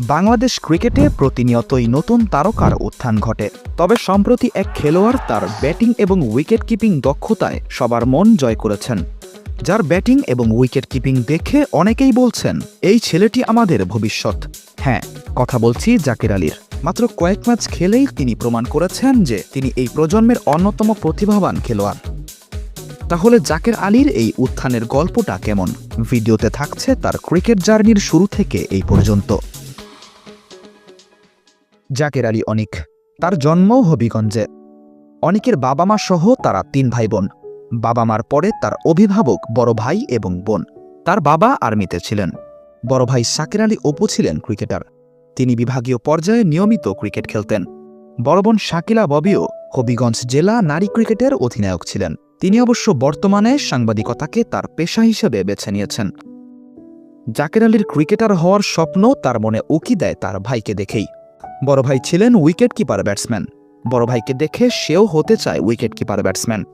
বাংলাদেশ ক্রিকেটে প্রতিনিয়তই নতুন তারকার উত্থান ঘটে। তবে সম্প্রতি এক খেলোয়াড় তার ব্যাটিং এবং উইকেট কিপিং দক্ষতায় সবার মন জয় করেছেন। যার ব্যাটিং এবং উইকেট কিপিং দেখে অনেকেই বলছেন, এই ছেলেটি আমাদের ভবিষ্যৎ। হ্যাঁ কথা বলছি জাকির আলীর। মাত্র কয়েক ম্যাচ খেলেই তিনি প্রমাণ করেছেন যে তিনি এই প্রজন্মের অন্যতম প্রতিভাবান খেলোয়াড়। তাহলে জাকের আলীর এই উত্থানের গল্পটা কেমন? ভিডিওতে থাকছে তার ক্রিকেট জার্নির শুরু থেকে এই পর্যন্ত। জাকের আলী অনিক। তার জন্ম হবিগঞ্জে। অনিকের বাবা মা সহ তারা তিন ভাই বোন বাবা মার পরে তার অভিভাবক বড় ভাই এবং বোন। তার বাবা আর্মিতে ছিলেন। বড় ভাই শাকের আলী অপু ছিলেন ক্রিকেটার। তিনি বিভাগীয় পর্যায়ে নিয়মিত ক্রিকেট খেলতেন। বড় বোন শাকিলা ববিও হবিগঞ্জ জেলা নারী ক্রিকেটের অধিনায়ক ছিলেন। তিনি অবশ্য বর্তমানে সাংবাদিকতাকে তার পেশা হিসেবে বেছে নিয়েছেন। জাকের আলীর ক্রিকেটার হওয়ার স্বপ্ন তার মনে উকি দেয় তার ভাইকে দেখেই। বড় ভাই ছিলেন উইকেট কিপার ব্যাটসম্যান। বড় ভাইকে দেখে সেও হতে চায় উইকেট কিপার ব্যাটসম্যান।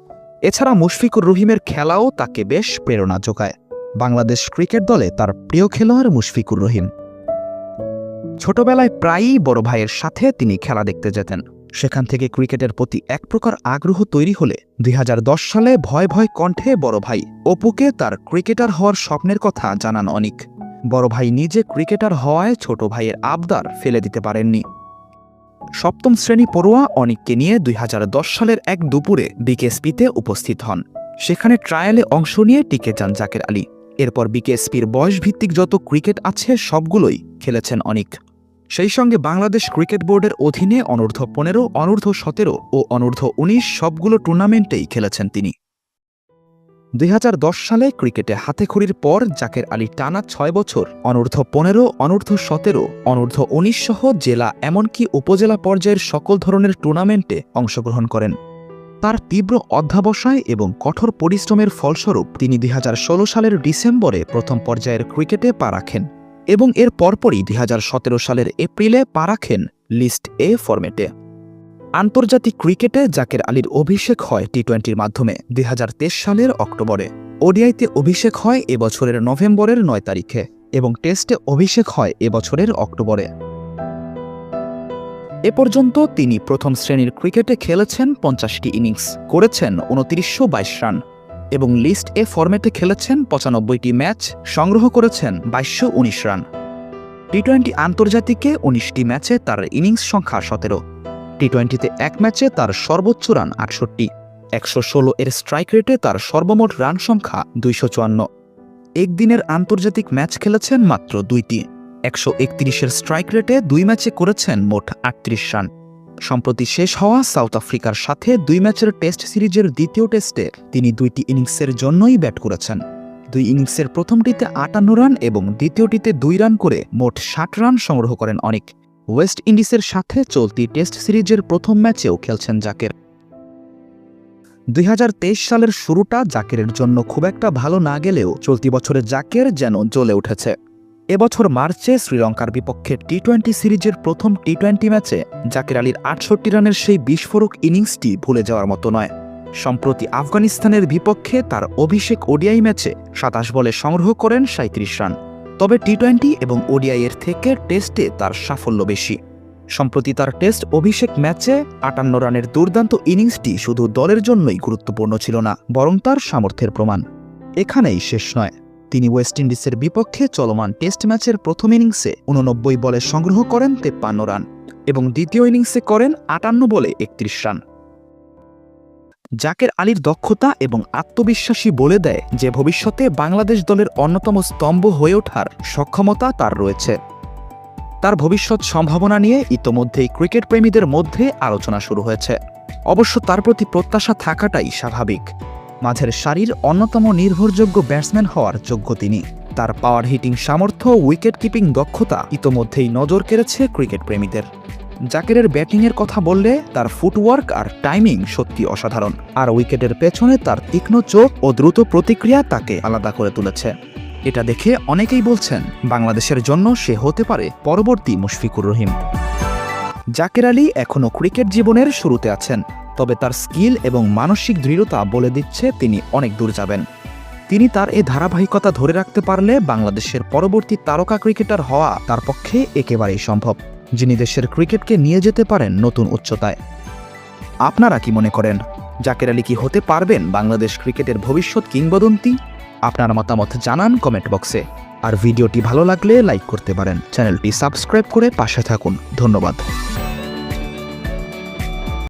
এছাড়া মুশফিকুর রহিমের খেলাও তাকে বেশ প্রেরণা যোগায়। বাংলাদেশ ক্রিকেট দলে তার প্রিয় খেলোয়াড় মুশফিকুর রহিম। ছোটবেলায় প্রায়ই বড় ভাইয়ের সাথে তিনি খেলা দেখতে যেতেন। সেখান থেকে ক্রিকেটের প্রতি এক প্রকার আগ্রহ তৈরি হলে দুই হাজার দশ সালে ভয় ভয় কণ্ঠে বড় ভাই অপুকে তার ক্রিকেটার হওয়ার স্বপ্নের কথা জানান অনিক। বড় ভাই নিজে ক্রিকেটার হওয়ায় ছোট ভাইয়ের আবদার ফেলে দিতে পারেননি। সপ্তম শ্রেণি পড়ুয়া অনিককে নিয়ে দুই হাজার দশ সালের এক দুপুরে বিকেএসপিতে উপস্থিত হন। সেখানে ট্রায়ালে অংশ নিয়ে টিকে যান জাকের আলী। এরপর বিকেএসপির বয়সভিত্তিক যত ক্রিকেট আছে, সবগুলোই খেলেছেন অনিক। সেই সঙ্গে বাংলাদেশ ক্রিকেট বোর্ডের অধীনে অনূর্ধ্ব পনেরো, অনূর্ধ্ব সতেরো ও অনূর্ধ্ব উনিশ সবগুলো টুর্নামেন্টেই খেলেছেন তিনি। দুই হাজার দশ সালে ক্রিকেটে হাতেখড়ির পর জাকের আলী টানা ছয় বছর, অনূর্ধ্ব পনেরো, অনূর্ধ্ব সতেরো, অনূর্ধ্ব উনিশ সহ জেলা এমনকি উপজেলা পর্যায়ের সকল ধরনের টুর্নামেন্টে অংশগ্রহণ করেন। তার তীব্র অধ্যাবসায় এবং কঠোর পরিশ্রমের ফলস্বরূপ তিনি দু হাজার ষোলো সালের ডিসেম্বরে প্রথম পর্যায়ের ক্রিকেটে পা রাখেন এবং এর পরপরই দুই হাজার সতেরো সালের এপ্রিলে পা রাখেন লিস্ট এ ফরম্যাটে। আন্তর্জাতিক ক্রিকেটে জাকের আলীর অভিষেক হয় টি টোয়েন্টির মাধ্যমে দুই হাজার তেইশ সালের অক্টোবরে। ওডিআইতে অভিষেক হয় এবছরের নভেম্বরের নয় তারিখে এবং টেস্টে অভিষেক হয় এবছরের অক্টোবরে। এ পর্যন্ত তিনি প্রথম শ্রেণির ক্রিকেটে খেলেছেন পঞ্চাশটি ইনিংস, করেছেন উনত্রিশশো বাইশ রান এবং লিস্ট এ ফরম্যাটে খেলেছেন পঁচানব্বইটি ম্যাচ, সংগ্রহ করেছেন বাইশশো উনিশ রান। টি টোয়েন্টি আন্তর্জাতিকে উনিশটি ম্যাচে তার ইনিংস সংখ্যা সতেরো। টি টোয়েন্টিতে এক ম্যাচে তার সর্বোচ্চ রান আটষট্টি। একশো ষোলো এর স্ট্রাইক রেটে তার সর্বমোট রান সংখ্যা দুইশো চুয়ান্ন। একদিনের আন্তর্জাতিক ম্যাচ খেলেছেন মাত্র দুইটি। একশো একত্রিশের স্ট্রাইক রেটে দুই ম্যাচে করেছেন মোট আটত্রিশ রান। সম্প্রতি শেষ হওয়া সাউথ আফ্রিকার সাথে দুই ম্যাচের টেস্ট সিরিজের দ্বিতীয় টেস্টে তিনি দুইটি ইনিংসের জন্যই ব্যাট করেছেন। দুই ইনিংসের প্রথমটিতে আটান্ন রান এবং দ্বিতীয়টিতে দুই রান করে মোট ষাট রান সংগ্রহ করেন অনেক। ওয়েস্ট ইন্ডিজের সাথে চলতি টেস্ট সিরিজের প্রথম ম্যাচেও খেলছেন জাকের। দুই হাজার তেইশ সালের শুরুটা জাকেরের জন্য খুব একটা ভালো না গেলেও চলতি বছরে জাকের যেন জ্বলে উঠেছে। এবছর মার্চে শ্রীলঙ্কার বিপক্ষে টি টোয়েন্টি সিরিজের প্রথম টি টোয়েন্টি ম্যাচে জাকির আলীর আটষট্টি রানের সেই বিস্ফোরক ইনিংসটি ভুলে যাওয়ার মতো নয়। সম্প্রতি আফগানিস্তানের বিপক্ষে তার অভিষেক ওডিআই ম্যাচে সাতাশ বলে সংগ্রহ করেন সাঁত্রিশ রান। তবে টি টোয়েন্টি এবং ওডিআইয়ের থেকে টেস্টে তার সাফল্য বেশি। সম্প্রতি তার টেস্ট অভিষেক ম্যাচে আটান্ন রানের দুর্দান্ত ইনিংসটি শুধু দলের জন্যই গুরুত্বপূর্ণ ছিল না, বরং তার সামর্থ্যের প্রমাণ। এখানেই শেষ নয়। তিনি ওয়েস্ট ইন্ডিজের বিপক্ষে চলমান টেস্ট ম্যাচের প্রথম ইনিংসে উননব্বই বলে সংগ্রহ করেন তেপ্পান্ন রান এবং দ্বিতীয় ইনিংসে করেন আটান্ন বলে একত্রিশ রান। জাকের আলীর দক্ষতা এবং আত্মবিশ্বাসী বলে দেয় যে ভবিষ্যতে বাংলাদেশ দলের অন্যতম স্তম্ভ হয়ে ওঠার সক্ষমতা তার রয়েছে। তার ভবিষ্যৎ সম্ভাবনা নিয়ে ইতোমধ্যেই ক্রিকেট প্রেমীদের মধ্যে আলোচনা শুরু হয়েছে। অবশ্য তার প্রতি প্রত্যাশা থাকাটাই স্বাভাবিক। মাঝের সারির অন্যতম নির্ভরযোগ্য ব্যাটসম্যান হওয়ার যোগ্য তিনি। তার পাওয়ার হিটিং সামর্থ্য উইকেট কিপিং দক্ষতা ইতোমধ্যেই নজর কেড়েছে ক্রিকেট প্রেমীদের। জাকেরের ব্যাটিংয়ের কথা বললে তার ফুটওয়ার্ক আর টাইমিং সত্যি অসাধারণ। আর উইকেটের পেছনে তার তীক্ষ্ণ চোখ ও দ্রুত প্রতিক্রিয়া তাকে আলাদা করে তুলেছে। এটা দেখে অনেকেই বলছেন, বাংলাদেশের জন্য সে হতে পারে পরবর্তী মুশফিকুর রহিম। জাকের আলী এখনও ক্রিকেট জীবনের শুরুতে আছেন, তবে তার স্কিল এবং মানসিক দৃঢ়তা বলে দিচ্ছে তিনি অনেক দূর যাবেন। তিনি তার এই ধারাবাহিকতা ধরে রাখতে পারলে বাংলাদেশের পরবর্তী তারকা ক্রিকেটার হওয়া তার পক্ষে একেবারেই সম্ভব। যিনি দেশের ক্রিকেটকে নিয়ে যেতে পারেন নতুন উচ্চতায়। আপনারা কি মনে করেন, জাকের আলী কি হতে পারবেন বাংলাদেশ ক্রিকেটের ভবিষ্যৎ কিংবদন্তি? আপনার মতামত জানান কমেন্ট বক্সে। আর ভিডিওটি ভালো লাগলে লাইক করতে পারেন। চ্যানেলটি সাবস্ক্রাইব করে পাশে থাকুন। ধন্যবাদ।